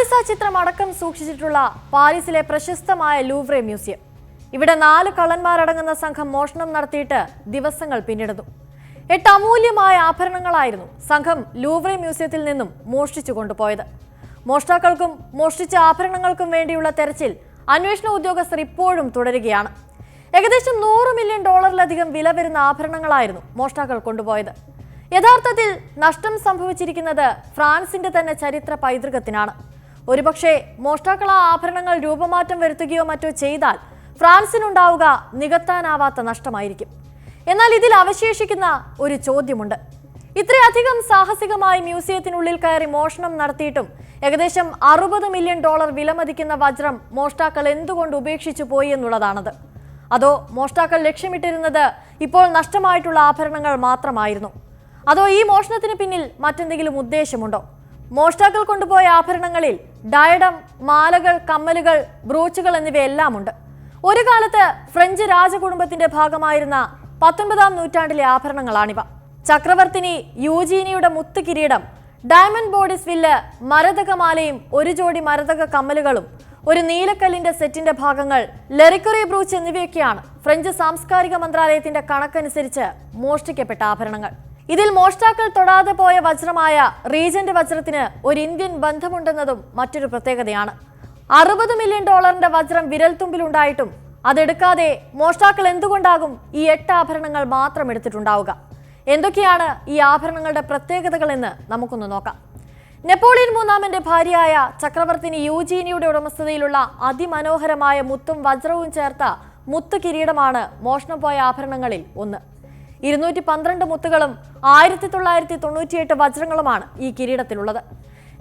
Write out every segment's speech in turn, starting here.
Mona Lisa ചിത്രം അടക്കം സൂക്ഷിച്ചിട്ടുള്ള പാരീസിലെ പ്രശസ്തമായ ലൂവ്രെ മ്യൂസിയം. ഇവിടെ നാല് കള്ളന്മാരടങ്ങുന്ന സംഘം മോഷണം നടത്തിയിട്ട് ദിവസങ്ങൾ പിന്നിടുന്നു. എട്ട് അമൂല്യമായ ആഭരണങ്ങളായിരുന്നു സംഘം ലൂവ്രെ മ്യൂസിയത്തിൽ നിന്നും മോഷ്ടിച്ചു കൊണ്ടുപോയത്. മോഷ്ടാക്കൾക്കും മോഷ്ടിച്ച ആഭരണങ്ങൾക്കും വേണ്ടിയുള്ള തെരച്ചിൽ അന്വേഷണ ഉദ്യോഗസ്ഥർ ഇപ്പോഴും തുടരുകയാണ്. ഏകദേശം നൂറ് മില്യൺ ഡോളറിലധികം വില വരുന്ന ആഭരണങ്ങളായിരുന്നു മോഷ്ടാക്കൾ കൊണ്ടുപോയത്. യഥാർത്ഥത്തിൽ നഷ്ടം സംഭവിച്ചിരിക്കുന്നത് ഫ്രാൻസിന്റെ തന്നെ ചരിത്ര പൈതൃകത്തിനാണ്. ഒരുപക്ഷെ മോഷ്ടാക്കൾ ആ ആഭരണങ്ങൾ രൂപമാറ്റം വരുത്തുകയോ മറ്റോ ചെയ്താൽ ഫ്രാൻസിനുണ്ടാവുക നികത്താനാവാത്ത നഷ്ടമായിരിക്കും. എന്നാൽ ഇതിൽ അവശേഷിക്കുന്ന ഒരു ചോദ്യമുണ്ട്. ഇത്രയധികം സാഹസികമായി മ്യൂസിയത്തിനുള്ളിൽ കയറി മോഷണം നടത്തിയിട്ടും ഏകദേശം അറുപത് മില്യൺ ഡോളർ വിലമതിക്കുന്ന വജ്രം മോഷ്ടാക്കൾ എന്തുകൊണ്ട് ഉപേക്ഷിച്ചു പോയി എന്നുള്ളതാണത്. അതോ മോഷ്ടാക്കൾ ലക്ഷ്യമിട്ടിരുന്നത് ഇപ്പോൾ നഷ്ടമായിട്ടുള്ള ആഭരണങ്ങൾ മാത്രമായിരുന്നു. അതോ ഈ മോഷണത്തിന് പിന്നിൽ മറ്റെന്തെങ്കിലും ഉദ്ദേശമുണ്ടോ? മോഷ്ടാക്കൾ കൊണ്ടുപോയ ആഭരണങ്ങളിൽ ഡയഡം മാലകൾ കമ്മലുകൾ ബ്രൂച്ചുകൾ എന്നിവയെല്ലാം ഉണ്ട് ഒരു കാലത്ത് ഫ്രഞ്ച് രാജകുടുംബത്തിന്റെ ഭാഗമായിരുന്ന പത്തൊൻപതാം നൂറ്റാണ്ടിലെ ആഭരണങ്ങളാണിവ. ചക്രവർത്തിനി യൂജീനിയുടെ മുത്ത് കിരീടം ഡയമണ്ട് ബോഡിസ് വില്ല് മരതകമാലയും ഒരു ജോഡി മരതക കമ്മലുകളും ഒരു നീലക്കല്ലിന്റെ സെറ്റിന്റെ ഭാഗങ്ങൾ ലെറിക്കറി ബ്രൂച്ച് എന്നിവയൊക്കെയാണ് ഫ്രഞ്ച് സാംസ്കാരിക മന്ത്രാലയത്തിന്റെ കണക്കനുസരിച്ച് മോഷ്ടിക്കപ്പെട്ട ആഭരണങ്ങൾ. ഇതിൽ മോഷ്ടാക്കൾ തൊടാതെ പോയ വജ്രമായ റീജന്റ് വജ്രത്തിന് ഒരു ഇന്ത്യൻ ബന്ധമുണ്ടെന്നതും മറ്റൊരു പ്രത്യേകതയാണ്. അറുപത് മില്യൺ ഡോളറിന്റെ വജ്രം വിരൽത്തുമ്പിലുണ്ടായിട്ടും അതെടുക്കാതെ മോഷ്ടാക്കൾ എന്തുകൊണ്ടാകും ഈ എട്ട് ആഭരണങ്ങൾ മാത്രം എടുത്തിട്ടുണ്ടാവുക? എന്തൊക്കെയാണ് ഈ ആഭരണങ്ങളുടെ പ്രത്യേകതകൾ എന്ന് നമുക്കൊന്ന് നോക്കാം. നെപ്പോളിയൻ മൂന്നാമന്റെ ഭാര്യയായ ചക്രവർത്തിനി യൂജീനിയുടെ ഉടമസ്ഥതയിലുള്ള അതിമനോഹരമായ മുത്തും വജ്രവും ചേർത്ത മുത്തു കിരീടമാണ് മോഷണം പോയ ആഭരണങ്ങളിൽ ഒന്ന്. ഇരുന്നൂറ്റി പന്ത്രണ്ട് മുത്തുകളും ആയിരത്തി തൊള്ളായിരത്തി തൊണ്ണൂറ്റിയെട്ട് വജ്രങ്ങളുമാണ് ഈ കിരീടത്തിലുള്ളത്.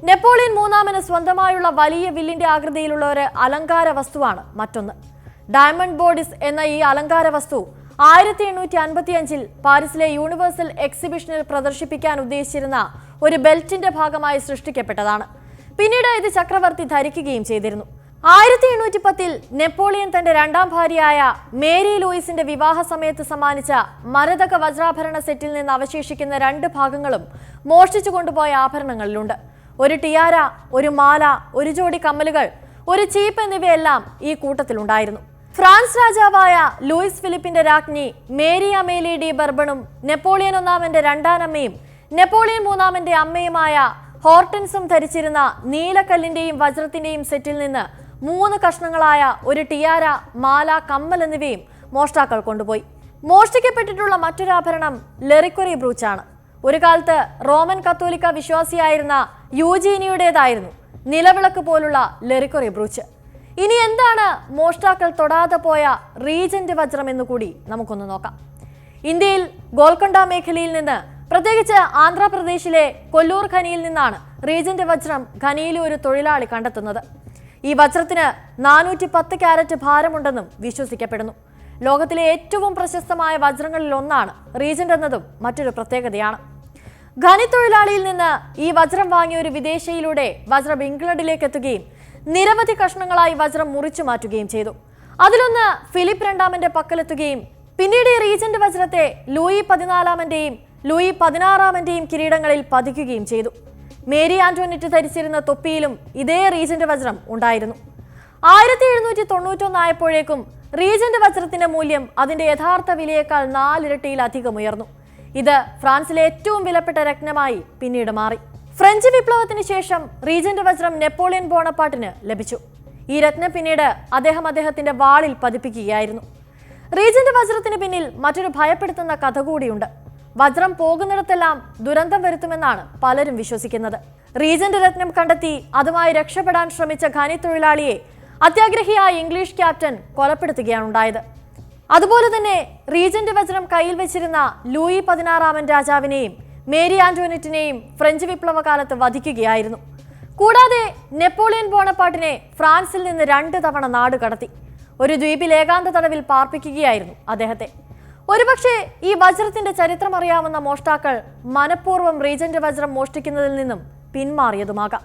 നെപ്പോളിയൻ മൂന്നാമന് സ്വന്തമായുള്ള വലിയ വില്ലിന്റെ ആകൃതിയിലുള്ള ഒരു അലങ്കാര വസ്തുവാണ് മറ്റൊന്ന്. ഡയമണ്ട് ബോഡിസ് എന്ന ഈ അലങ്കാര വസ്തു ആയിരത്തി എണ്ണൂറ്റി അൻപത്തി അഞ്ചിൽ പാരീസിലെ യൂണിവേഴ്സൽ എക്സിബിഷനിൽ പ്രദർശിപ്പിക്കാൻ ഉദ്ദേശിച്ചിരുന്ന ഒരു ബെൽറ്റിന്റെ ഭാഗമായി സൃഷ്ടിക്കപ്പെട്ടതാണ്. പിന്നീട് ഇത് ചക്രവർത്തി ധരിക്കുകയും ചെയ്തിരുന്നു. ആയിരത്തി എണ്ണൂറ്റി പത്തിൽ നെപ്പോളിയൻ തന്റെ രണ്ടാം ഭാര്യയായ മേരി ലൂയിസിന്റെ വിവാഹ സമയത്ത് സമ്മാനിച്ച മരതക വജ്രാഭരണ സെറ്റിൽ നിന്ന് അവശേഷിക്കുന്ന രണ്ട് ഭാഗങ്ങളും മോഷ്ടിച്ചു കൊണ്ടുപോയ ആഭരണങ്ങളിലുണ്ട്. ഒരു ടിയാര ഒരു മാല ഒരു ജോഡി കമ്മലുകൾ ഒരു ചീപ്പ് എന്നിവയെല്ലാം ഈ കൂട്ടത്തിലുണ്ടായിരുന്നു. ഫ്രാൻസ് രാജാവായ ലൂയിസ് ഫിലിപ്പിന്റെ രാജ്ഞി മേരി അമേലി ഡി ബർബണും നെപ്പോളിയൻ ഒന്നാമന്റെ രണ്ടാനമ്മയും നെപ്പോളിയൻ മൂന്നാമന്റെ അമ്മയുമായ ഹോർട്ടൻസും ധരിച്ചിരുന്ന നീലക്കല്ലിന്റെയും വജ്രത്തിന്റെയും സെറ്റിൽ നിന്ന് മൂന്ന് കഷ്ണങ്ങളായ ഒരു ടിയാര മാല കമ്മൽ എന്നിവയും മോഷ്ടാക്കൾ കൊണ്ടുപോയി. മോഷ്ടിക്കപ്പെട്ടിട്ടുള്ള മറ്റൊരാഭരണം ലെറിക്കൊറി ബ്രൂച്ചാണ്. ഒരു കാലത്ത് റോമൻ കത്തോലിക്ക വിശ്വാസിയായിരുന്ന യൂജീനിയുടേതായിരുന്നു നിലവിളക്ക് പോലുള്ള ലെറിക്കൊറി ബ്രൂച്ച്. ഇനി എന്താണ് മോഷ്ടാക്കൾ തൊടാതെ പോയ റീജന്റ് വജ്രം എന്ന് കൂടി നമുക്കൊന്ന് നോക്കാം. ഇന്ത്യയിൽ ഗോൽക്കൊണ്ട മേഖലയിൽ നിന്ന് പ്രത്യേകിച്ച് ആന്ധ്രാപ്രദേശിലെ കൊല്ലൂർ ഖനിയിൽ നിന്നാണ് റീജന്റ് വജ്രം ഖനിയിലെ ഒരു തൊഴിലാളി കണ്ടെത്തുന്നത്. ഈ വജ്രത്തിന് നാനൂറ്റി പത്ത് ക്യാരറ്റ് ഭാരമുണ്ടെന്നും വിശ്വസിക്കപ്പെടുന്നു. ലോകത്തിലെ ഏറ്റവും പ്രശസ്തമായ വജ്രങ്ങളിൽ ഒന്നാണ് റീജന്റ് എന്നതും മറ്റൊരു പ്രത്യേകതയാണ്. ഖനി തൊഴിലാളിയിൽ നിന്ന് ഈ വജ്രം വാങ്ങിയ ഒരു വിദേശയിലൂടെ വജ്രം ഇംഗ്ലണ്ടിലേക്ക് എത്തുകയും നിരവധി കഷ്ണങ്ങളായി വജ്രം മുറിച്ചു മാറ്റുകയും ചെയ്തു. അതിലൊന്ന് ഫിലിപ്പ് രണ്ടാമന്റെ പക്കലെത്തുകയും പിന്നീട് ഈ റീജന്റ് വജ്രത്തെ ലൂയി പതിനാലാമന്റെയും ലൂയി പതിനാറാമന്റെയും കിരീടങ്ങളിൽ പതിക്കുകയും ചെയ്തു. മേരി ആന്റോണിറ്റ് ധരിച്ചിരുന്ന തൊപ്പിയിലും ഇതേ റീജന്റ് വജ്രം ഉണ്ടായിരുന്നു. ആയിരത്തി എഴുന്നൂറ്റി തൊണ്ണൂറ്റൊന്നായപ്പോഴേക്കും റീജന്റ് വജ്രത്തിന്റെ മൂല്യം അതിന്റെ യഥാർത്ഥ വിലയേക്കാൾ നാലിരട്ടിയിലധികം ഉയർന്നു ഇത് ഫ്രാൻസിലെ ഏറ്റവും വിലപ്പെട്ട രത്നമായി പിന്നീട് മാറി. ഫ്രഞ്ച് വിപ്ലവത്തിന് ശേഷം റീജന്റ് വജ്രം നെപ്പോളിയൻ ബോണപ്പാട്ടിന് ലഭിച്ചു. ഈ രത്നം പിന്നീട് അദ്ദേഹം അദ്ദേഹത്തിന്റെ വാളിൽ പതിപ്പിക്കുകയായിരുന്നു. റീജന്റ് വജ്രത്തിന് പിന്നിൽ മറ്റൊരു ഭയപ്പെടുത്തുന്ന കഥ കൂടിയുണ്ട്. വജ്രം പോകുന്നിടത്തെല്ലാം ദുരന്തം വരുത്തുമെന്നാണ് പലരും വിശ്വസിക്കുന്നത്. റീജന്റ് രത്നം കണ്ടെത്തി അതുമായി രക്ഷപ്പെടാൻ ശ്രമിച്ച ഖനി തൊഴിലാളിയെ അത്യാഗ്രഹിയായ ഇംഗ്ലീഷ് ക്യാപ്റ്റൻ കൊലപ്പെടുത്തുകയാണ് ഉണ്ടായത് അതുപോലെ തന്നെ റീജന്റ് വജ്രം കയ്യിൽ വെച്ചിരുന്ന ലൂയി പതിനാറാമൻ രാജാവിനെയും മേരി ആന്റോനറ്റിനെയും ഫ്രഞ്ച് വിപ്ലവകാലത്ത് വധിക്കുകയായിരുന്നു. കൂടാതെ നെപ്പോളിയൻ ബോണപ്പാട്ടിനെ ഫ്രാൻസിൽ നിന്ന് രണ്ട് തവണ നാട് കടത്തി ഒരു ദ്വീപിൽ ഏകാന്ത തടവിൽ പാർപ്പിക്കുകയായിരുന്നു അദ്ദേഹത്തെ. ഒരുപക്ഷെ ഈ വജ്രത്തിന്റെ ചരിത്രം അറിയാവുന്ന മോഷ്ടാക്കൾ മനഃപൂർവം റീജന്റ് വജ്രം മോഷ്ടിക്കുന്നതിൽ നിന്നും പിന്മാറിയതുമാകാം.